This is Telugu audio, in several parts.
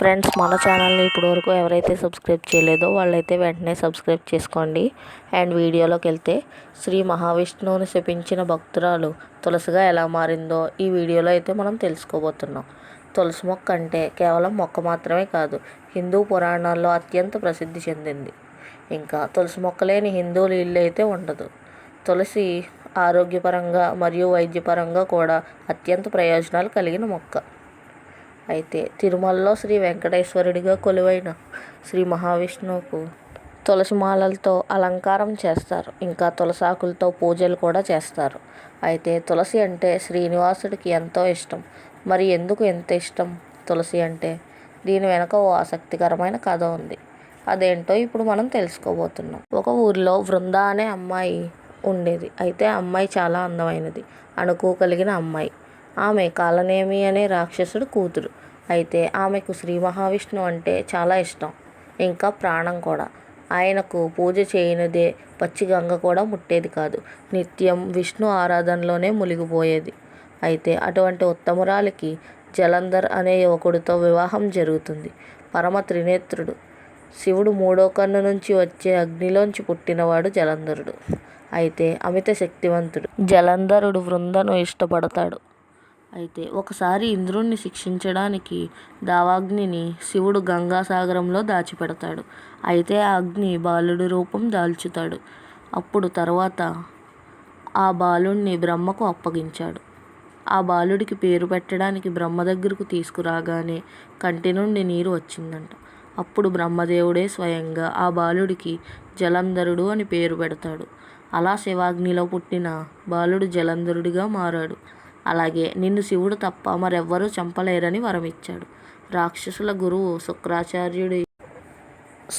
ఫ్రెండ్స్ మన ఛానల్ని ఇప్పటివరకు ఎవరైతే సబ్స్క్రైబ్ చేయలేదో వాళ్ళైతే వెంటనే సబ్స్క్రైబ్ చేసుకోండి. అండ్ వీడియోలోకి వెళ్తే శ్రీ మహావిష్ణువుని శపించిన భక్తురాలు తులసిగా ఎలా మారిందో ఈ వీడియోలో అయితే మనం తెలుసుకోబోతున్నాం. తులసి మొక్క అంటే కేవలం మొక్క మాత్రమే కాదు హిందూ పురాణాల్లో అత్యంత ప్రసిద్ధి చెందింది. ఇంకా తులసి మొక్క లేని హిందువులు ఇల్లు అయితే ఉండదు. తులసి ఆరోగ్యపరంగా మరియు వైద్యపరంగా కూడా అత్యంత ప్రయోజనాలు కలిగిన మొక్క. అయితే తిరుమలలో శ్రీ వెంకటేశ్వరుడిగా కొలువైన శ్రీ మహావిష్ణువుకు తులసి మాలలతో అలంకారం చేస్తారు. ఇంకా తులసాకులతో పూజలు కూడా చేస్తారు. అయితే తులసి అంటే శ్రీనివాసుడికి ఎంతో ఇష్టం. మరి ఎందుకు ఎంత ఇష్టం? తులసి అంటే దీని వెనక ఓ ఆసక్తికరమైన కథ ఉంది. అదేంటో ఇప్పుడు మనం తెలుసుకోబోతున్నాం. ఒక ఊరిలో వృంద అనే అమ్మాయి ఉండేది. అయితే అమ్మాయి చాలా అందమైనది. అనుకోగలిగిన అమ్మాయి. ఆమె కాలనేమి అనే రాక్షసుడు కూతురు. అయితే ఆమెకు శ్రీ మహావిష్ణువు అంటే చాలా ఇష్టం. ఇంకా ప్రాణం కూడా. ఆయనకు పూజ చేయనిదే పచ్చి గంగ కూడా ముట్టేది కాదు. నిత్యం విష్ణు ఆరాధనలోనే మునిగిపోయేది. అయితే అటువంటి ఉత్తమురాలికి జలంధర్ అనే యువకుడితో వివాహం జరుగుతుంది. పరమ త్రినేత్రుడు. శివుడు మూడో కన్ను నుంచి వచ్చే అగ్నిలోంచి పుట్టినవాడు జలంధరుడు. అయితే అమిత శక్తివంతుడు. జలంధరుడు వృందను ఇష్టపడతాడు. అయితే ఒకసారి ఇంద్రుణ్ణి శిక్షించడానికి దావాగ్నిని శివుడు గంగాసాగరంలో దాచిపెడతాడు. అయితే ఆ అగ్ని బాలుడి రూపం దాల్చుతాడు. అప్పుడు తర్వాత ఆ బాలుణ్ణి బ్రహ్మకు అప్పగించాడు. ఆ బాలుడికి పేరు పెట్టడానికి బ్రహ్మ దగ్గరకు తీసుకురాగానే కంటి నుండి నీరు వచ్చిందంట. అప్పుడు బ్రహ్మదేవుడే స్వయంగా ఆ బాలుడికి జలంధరుడు అని పేరు పెడతాడు. అలా శివాగ్నిలో పుట్టిన బాలుడు జలంధరుడిగా మారాడు. అలాగే నిన్ను శివుడు తప్ప మరెవ్వరూ చంపలేరని వరమిచ్చాడు. రాక్షసుల గురువు శుక్రాచార్యుడి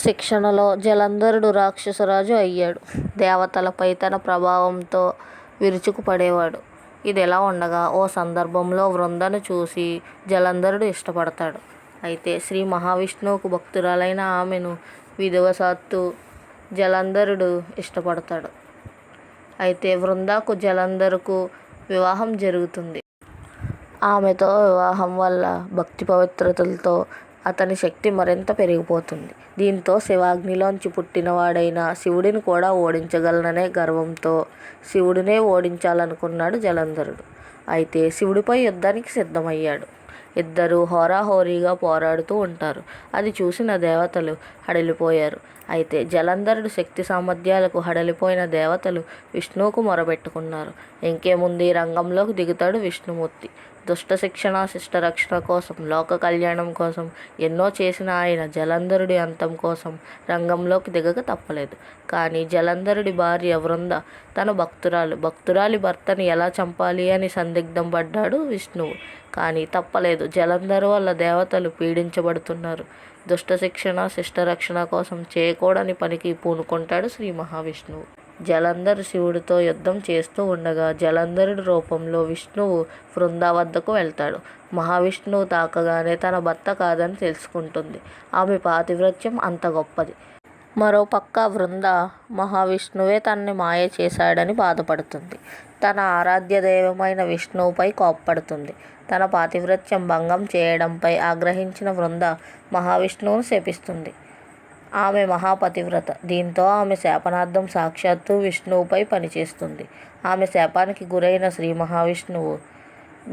శిక్షణలో జలంధరుడు రాక్షసరాజు అయ్యాడు. దేవతలపై తన ప్రభావంతో విరుచుకుపడేవాడు. ఇది ఎలా ఉండగా ఓ సందర్భంలో వృందను చూసి జలంధరుడు ఇష్టపడతాడు. అయితే శ్రీ మహావిష్ణువుకు భక్తురాలైన ఆమెను విధవసాత్తు జలంధరుడు ఇష్టపడతాడు. అయితే వృందాకు జలంధరుకు వివాహం జరుగుతుంది. ఆమెతో వివాహం వల్ల భక్తి పవిత్రతలతో అతని శక్తి మరింత పెరిగిపోతుంది. దీంతో శివాగ్నిలోంచి పుట్టినవాడైన శివుడిని కూడా ఓడించగలననే గర్వంతో శివుడినే ఓడించాలనుకున్నాడు జలంధరుడు. అయితే శివుడిపై యుద్ధానికి సిద్ధమయ్యాడు. ఇద్దరు హోరాహోరీగా పోరాడుతూ ఉంటారు. అది చూసిన దేవతలు హడలిపోయారు. అయితే జలంధరుడు శక్తి సామర్థ్యాలకు హడలిపోయిన దేవతలు విష్ణువుకు మొరబెట్టుకున్నారు ఇంకేముంది? రంగంలోకి దిగుతాడు విష్ణుమూర్తి. దుష్ట శిక్షణ శిష్ట రక్షణ కోసం లోక కళ్యాణం కోసం ఎన్నో చేసిన ఆయన జలంధరుడి అంతం కోసం రంగంలోకి దిగక తప్పలేదు. కానీ జలంధరుడి భార్య వృంద తన భక్తురాలు. భక్తురాలి భర్తని ఎలా చంపాలి అని సందిగ్ధం పడ్డాడు విష్ణువు. కానీ తప్పలేదు. జలంధరు వల్ల దేవతలు పీడించబడుతున్నారు. దుష్ట శిక్షణ శిష్ట రక్షణ కోసం చేయకూడని పనికి పూనుకుంటాడు శ్రీ మహావిష్ణువు. జలంధర్ శివుడితో యుద్ధం చేస్తూ ఉండగా జలంధరుడి రూపంలో విష్ణువు వృందా వద్దకు వెళ్తాడు. మహావిష్ణువు తాకగానే తన భర్త కాదని తెలుసుకుంటుంది. ఆమె పాతివ్రత్యం అంత గొప్పది. మరోపక్క వృంద మహావిష్ణువే తనని మాయ చేశాడని బాధపడుతుంది. తన ఆరాధ్య దైవమైన విష్ణువుపై కోప్పడుతుంది. తన పాతివ్రత్యం భంగం చేయడంపై ఆగ్రహించిన వృంద మహావిష్ణువును శపిస్తుంది. ఆమె మహాపతివ్రత. దీంతో ఆమె శాపనార్థం సాక్షాత్తు విష్ణువుపై పనిచేస్తుంది. ఆమె శాపానికి గురైన శ్రీ మహావిష్ణువు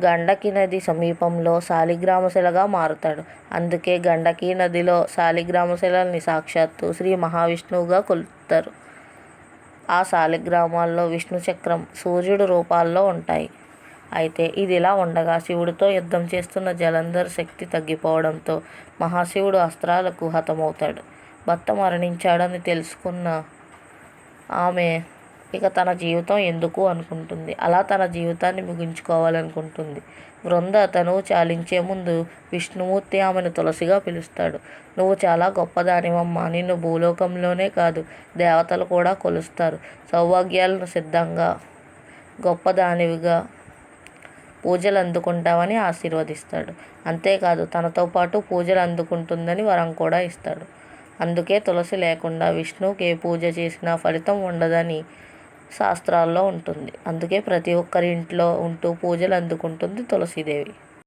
గండకి నది సమీపంలో శాలిగ్రామశిలగా మారుతాడు. అందుకే గండకీ నదిలో శాలిగ్రామశిలని సాక్షాత్తు శ్రీ మహావిష్ణువుగా కొలుస్తారు ఆ శాలిగ్రామాల్లో విష్ణు చక్రం సూర్యుడు రూపాల్లో ఉంటాయి. అయితే ఇదిలా ఉండగా శివుడితో యుద్ధం చేస్తున్న జలంధర్ శక్తి తగ్గిపోవడంతో మహాశివుడు అస్త్రాలకు హతమవుతాడు. భర్త మరణించాడని తెలుసుకున్న ఆమె ఇక తన జీవితం ఎందుకు అనుకుంటుంది? అలా తన జీవితాన్ని ముగించుకోవాలనుకుంటుంది. వృంద తను చాలించే ముందు విష్ణుమూర్తి ఆమెను తులసిగా పిలుస్తాడు. నువ్వు చాలా గొప్పదానివమ్మా. నిన్ను భూలోకంలోనే కాదు దేవతలు కూడా కొలుస్తారు. సౌభాగ్యాలను సిద్ధంగా గొప్పదానివిగా పూజలు అందుకుంటావని ఆశీర్వదిస్తాడు. అంతేకాదు తనతో పాటు పూజలు అందుకుంటుందని వరం కూడా ఇస్తాడు. అందుకే తులసి లేకుండా విష్ణువుకి ఏ పూజ చేసినా ఫలితం ఉండదని శాస్త్రాల్లో ఉంటుంది. అందుకే ప్రతి ఒక్కరి ఇంట్లో ఉంటూ పూజలు అందుకుంటుంది తులసీదేవి.